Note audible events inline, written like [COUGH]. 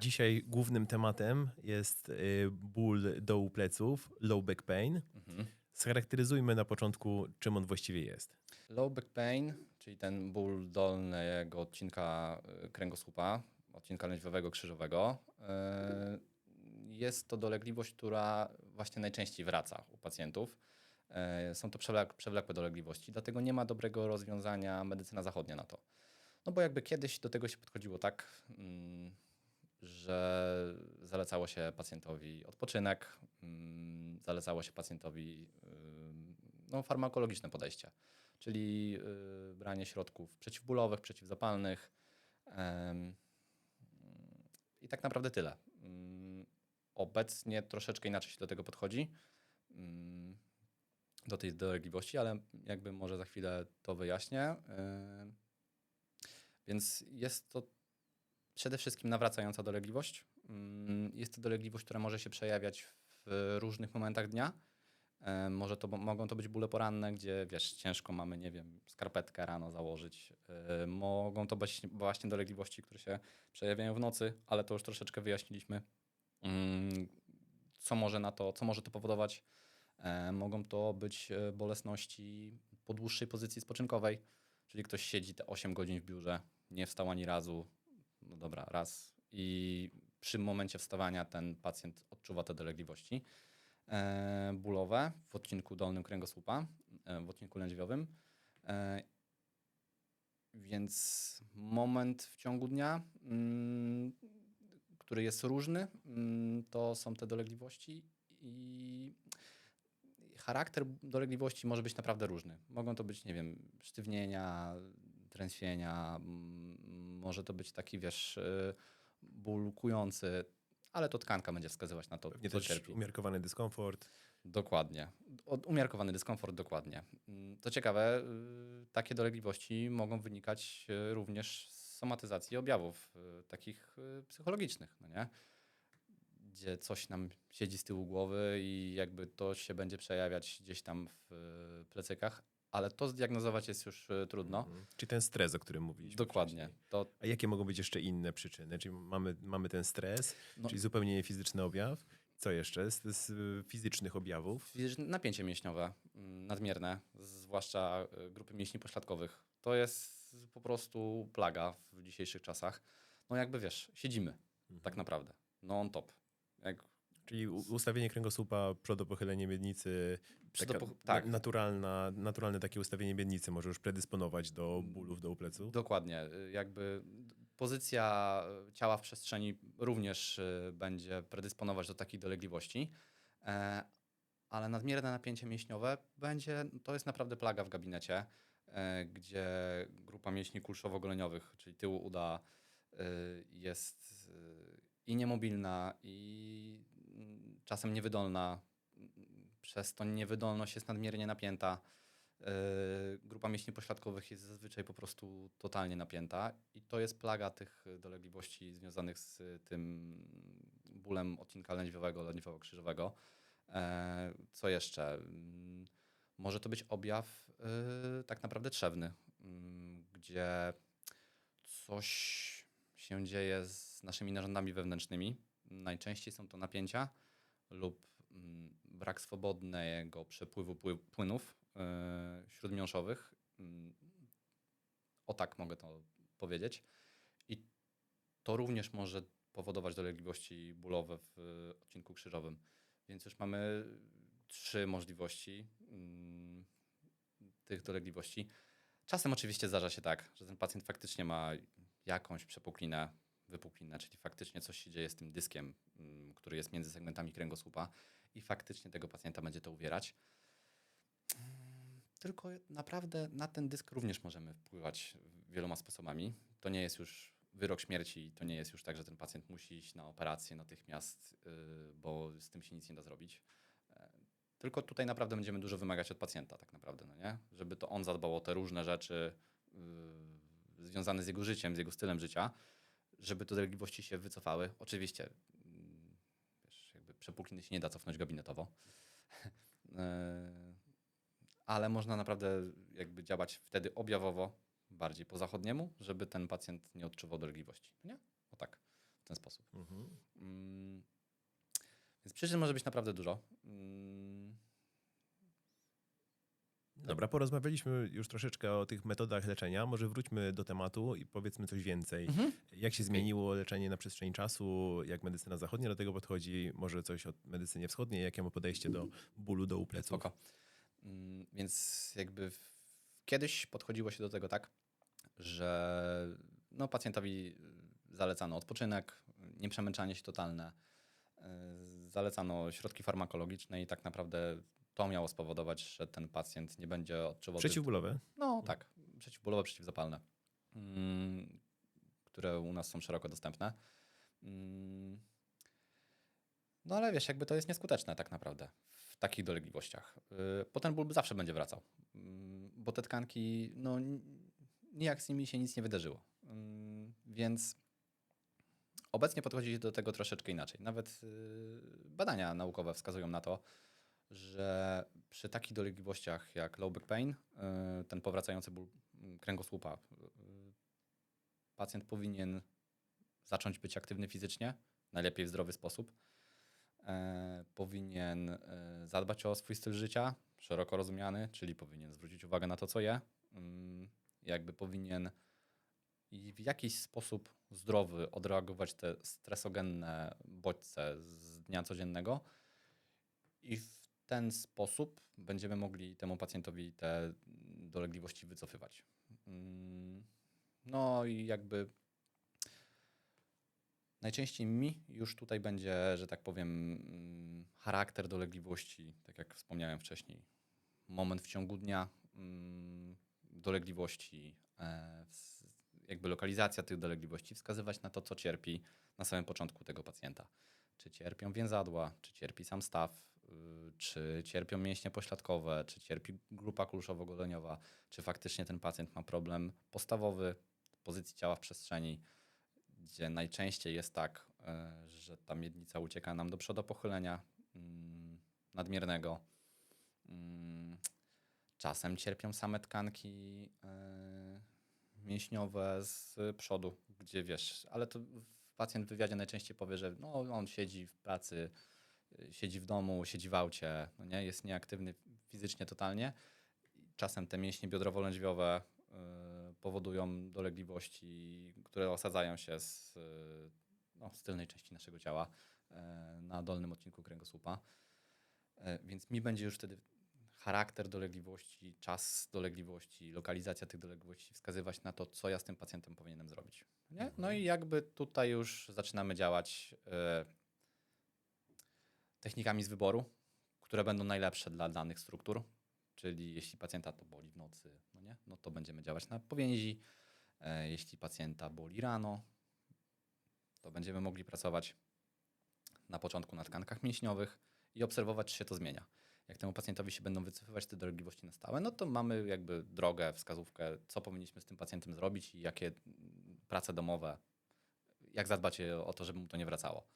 Dzisiaj głównym tematem jest y, ból dołu pleców, low back pain. Mhm. Scharakteryzujmy na początku, czym on właściwie jest. Low back pain, czyli ten ból dolnego odcinka y, kręgosłupa, odcinka lędźwiowego krzyżowego, y, jest to dolegliwość, która właśnie najczęściej wraca u pacjentów. Są to przewlek- przewlekłe dolegliwości, dlatego nie ma dobrego rozwiązania medycyna zachodnia na to. No bo jakby kiedyś do tego się podchodziło tak, mm, że zalecało się pacjentowi odpoczynek, mm, zalecało się pacjentowi no, farmakologiczne podejście, czyli y, branie środków przeciwbólowych, przeciwzapalnych. I tak naprawdę tyle. Obecnie troszeczkę inaczej się do tego podchodzi, do tej dolegliwości, ale jakby może za chwilę to wyjaśnię. Więc jest to przede wszystkim nawracająca dolegliwość. Mm, Jest to dolegliwość, która może się przejawiać w różnych momentach dnia. E, Może to, mogą to być bóle poranne, gdzie wiesz, ciężko mamy, nie wiem, skarpetkę rano założyć. E, Mogą to być właśnie dolegliwości, które się przejawiają w nocy, ale to już troszeczkę wyjaśniliśmy. Mm, Co może na to, co może to powodować? E, Mogą to być bolesności po dłuższej pozycji spoczynkowej, czyli ktoś siedzi te 8 godzin w biurze, nie wstał ani razu, no dobra, raz. I przy momencie wstawania ten pacjent odczuwa te dolegliwości e, bólowe w odcinku dolnym kręgosłupa, e, w odcinku lędźwiowym. E, więc moment w ciągu dnia, mm, który jest różny, mm, to są te dolegliwości i charakter dolegliwości może być naprawdę różny. Mogą to być, nie wiem, sztywnienia, drętwienia, mm, może to być taki, wiesz, y, ból kujący, ale to tkanka będzie wskazywać na to, Pewnie co też cierpi. umiarkowany dyskomfort. Dokładnie. Umiarkowany dyskomfort, dokładnie. Mm, Co ciekawe, y, takie dolegliwości mogą wynikać y, również z somatyzacji objawów takich psychologicznych, no nie? Gdzie coś nam siedzi z tyłu głowy i jakby to się będzie przejawiać gdzieś tam w plecykach, ale to zdiagnozować jest już y, trudno. Mhm. Czyli ten stres, o którym mówiliśmy. Dokładnie. To A jakie mogą być jeszcze inne przyczyny? Czyli mamy, mamy ten stres, No. czyli zupełnie niefizyczny objaw. Co jeszcze z, z y, fizycznych objawów? Napięcie mięśniowe, mm, nadmierne, zwłaszcza y, grupy mięśni pośladkowych. To jest po prostu plaga w dzisiejszych czasach. No jakby wiesz, siedzimy tak naprawdę, no on top. Jak Czyli ustawienie kręgosłupa, przodopochylenie miednicy, taka Przodopoch- tak. na- naturalna, naturalne takie ustawienie miednicy może już predysponować do bólów dołu pleców. Dokładnie. Jakby pozycja ciała w przestrzeni również y, będzie predysponować do takich dolegliwości, e, ale nadmierne napięcie mięśniowe będzie, to jest naprawdę plaga w gabinecie, e, gdzie grupa mięśni kulszowo-goleniowych, czyli tyłu uda, y, jest y, i niemobilna, i czasem niewydolna. Przez to niewydolność jest nadmiernie napięta. Yy, Grupa mięśni pośladkowych jest zazwyczaj po prostu totalnie napięta i to jest plaga tych dolegliwości związanych z tym bólem odcinka lędźwiowego, lędźwiowo-krzyżowego. E, Co jeszcze? Mm, Może to być objaw yy, tak naprawdę trzewny, gdzie coś się dzieje z naszymi narządami wewnętrznymi. Najczęściej są to napięcia lub mm, brak swobodnego przepływu pły- płynów yy, śródmiąższowych. Mm, O tak mogę to powiedzieć. I to również może powodować dolegliwości bólowe w odcinku krzyżowym. Więc już mamy trzy możliwości mm, tych dolegliwości. Czasem oczywiście zdarza się tak, że ten pacjent faktycznie ma jakąś przepuklinę, wypuklinę, czyli faktycznie coś się dzieje z tym dyskiem, mm, który jest między segmentami kręgosłupa i faktycznie tego pacjenta będzie to uwierać. Mm, Tylko naprawdę na ten dysk również możemy wpływać wieloma sposobami. To nie jest już wyrok śmierci, to nie jest już tak, że ten pacjent musi iść na operację natychmiast, yy, bo z tym się nic nie da zrobić. E, Tylko tutaj naprawdę będziemy dużo wymagać od pacjenta, tak naprawdę, no nie? Żeby to on zadbał o te różne rzeczy yy, związane z jego życiem, z jego stylem życia, żeby te dolegliwości się wycofały. Oczywiście, mm, wiesz, jakby przepukliny się nie da cofnąć gabinetowo, Yy, [LAUGHS] ale można naprawdę jakby działać wtedy objawowo, bardziej po zachodniemu, żeby ten pacjent nie odczuwał dolegliwości. Nie? O tak. W ten sposób. Mhm. Mm, Więc przyczyn może być naprawdę dużo. Mm, Dobra, porozmawialiśmy już troszeczkę o tych metodach leczenia. Może wróćmy do tematu i powiedzmy coś więcej. Mhm. Jak się zmieniło leczenie na przestrzeni czasu? Jak medycyna zachodnia do tego podchodzi? Może coś o medycynie wschodniej? Jakie ma podejście do bólu dołu pleców? Spoko. Mm, Więc jakby kiedyś podchodziło się do tego tak, że no, pacjentowi zalecano odpoczynek, nieprzemęczanie się totalne, y, zalecano środki farmakologiczne i tak naprawdę to miało spowodować, że ten pacjent nie będzie odczuwał... Przeciwbólowe? No tak, przeciwbólowe, przeciwzapalne, mm, które u nas są szeroko dostępne. Mm, No ale wiesz, jakby to jest nieskuteczne tak naprawdę w takich dolegliwościach. Yy, Bo ten ból zawsze będzie wracał, Mm, bo te tkanki, no nijak z nimi się nic nie wydarzyło. Więc obecnie podchodzi się do tego troszeczkę inaczej. Nawet yy, badania naukowe wskazują na to, że przy takich dolegliwościach jak low back pain, yy, ten powracający ból mm, kręgosłupa, yy, pacjent powinien zacząć być aktywny fizycznie, najlepiej w zdrowy sposób. E, powinien zadbać o swój styl życia, szeroko rozumiany, czyli powinien zwrócić uwagę na to, co je. Mm, jakby powinien i w jakiś sposób zdrowy odreagować te stresogenne bodźce z dnia codziennego i w ten sposób będziemy mogli temu pacjentowi te dolegliwości wycofywać. Mm, No i jakby najczęściej mi już tutaj będzie, że tak powiem, mm, charakter dolegliwości, tak jak wspomniałem wcześniej. Moment w ciągu dnia mm, dolegliwości, e, jakby lokalizacja tych dolegliwości, wskazywać na to, co cierpi na samym początku tego pacjenta. Czy cierpią więzadła, czy cierpi sam staw, czy cierpią mięśnie pośladkowe, czy cierpi grupa kulszowo-goleniowa, czy faktycznie ten pacjent ma problem postawowy pozycji ciała w przestrzeni, gdzie najczęściej jest tak, e, że ta miednica ucieka nam do przodopochylenia mm, nadmiernego. Mm, Czasem cierpią same tkanki e, mięśniowe z przodu, gdzie wiesz, ale to pacjent w wywiadzie najczęściej powie, że no, on siedzi w pracy, y, siedzi w domu, siedzi w aucie, no nie, jest nieaktywny fizycznie totalnie. Czasem te mięśnie biodrowo-lędźwiowe y, powodują dolegliwości, które osadzają się z, y, no, z tylnej części naszego ciała y, na dolnym odcinku kręgosłupa. Y, Więc mi będzie już wtedy charakter dolegliwości, czas dolegliwości, lokalizacja tych dolegliwości wskazywać na to, co ja z tym pacjentem powinienem zrobić. Nie? No i jakby tutaj już zaczynamy działać y, technikami z wyboru, które będą najlepsze dla danych struktur. Czyli jeśli pacjenta to boli w nocy, no, nie? no to będziemy działać na powięzi. E, jeśli pacjenta boli rano, to będziemy mogli pracować na początku na tkankach mięśniowych i obserwować, czy się to zmienia. Jak temu pacjentowi się będą wycofywać te dolegliwości na stałe, no to mamy jakby drogę, wskazówkę, co powinniśmy z tym pacjentem zrobić i jakie prace domowe, jak zadbać o to, żeby mu to nie wracało.